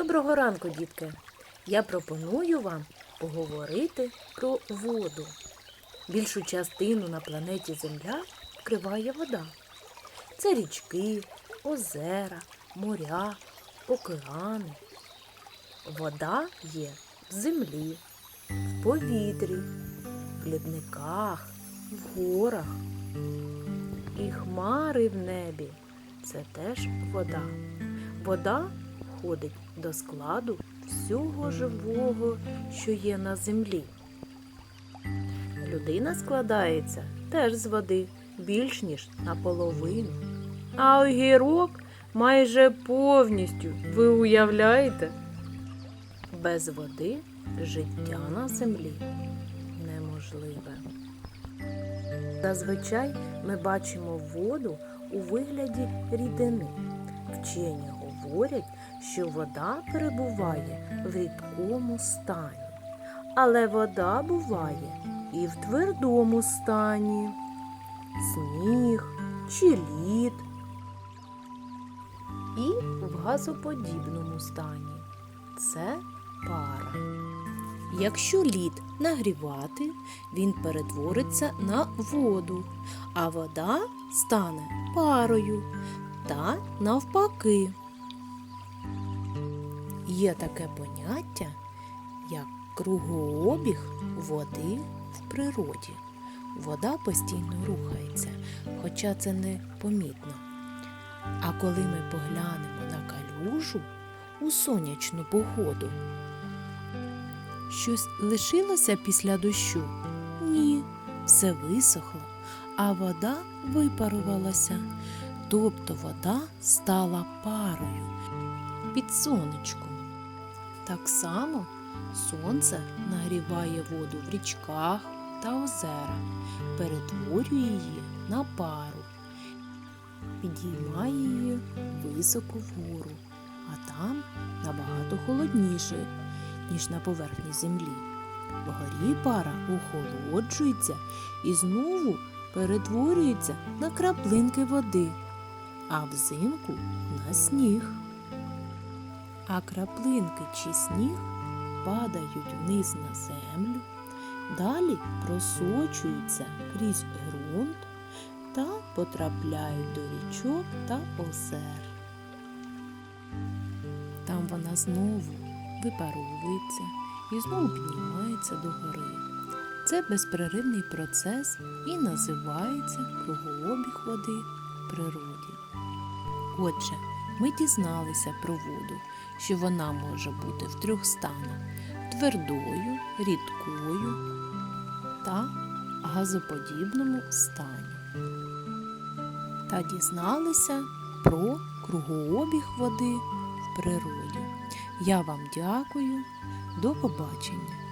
Доброго ранку, дітки! Я пропоную вам поговорити про воду. Більшу частину на планеті Земля вкриває вода. Це річки, озера, моря, океани. Вода є в землі, в повітрі, в лідниках, в горах. І хмари в небі це теж вода. Вода входить до складу всього живого, що є на землі. Людина складається теж з води більш ніж наполовину. А огірок майже повністю. Ви уявляєте? Без води життя на землі неможливе. Зазвичай ми бачимо воду у вигляді рідини. Вчені говорять, що вода перебуває в рідкому стані, але вода буває і в твердому стані сніг чи лід, і в газоподібному стані це пара. Якщо лід нагрівати, він перетвориться на воду, а вода стане парою та навпаки. Є таке поняття, як кругообіг води в природі. Вода постійно рухається, хоча це не помітно. А коли ми поглянемо на калюжу у сонячну погоду, щось лишилося після дощу? Ні, все висохло, а вода випарувалася. Тобто вода стала парою під сонечком. Так само сонце нагріває воду в річках та озерах, перетворює її на пару, підіймає її високо вгору, а там набагато холодніше, ніж на поверхні землі. Вгорі пара охолоджується і знову перетворюється на краплинки води, а взимку на сніг. А краплинки чи сніг падають вниз на землю, далі просочуються крізь ґрунт та потрапляють до річок та озер. Там вона знову випаровується і знову піднімається до гори. Це безперервний процес і називається кругообіг води в природі. Отже, ми дізналися про воду, що вона може бути в трьох станах твердою, рідкою та газоподібному стані. Та дізналися про кругообіг води в природі. Я вам дякую. До побачення!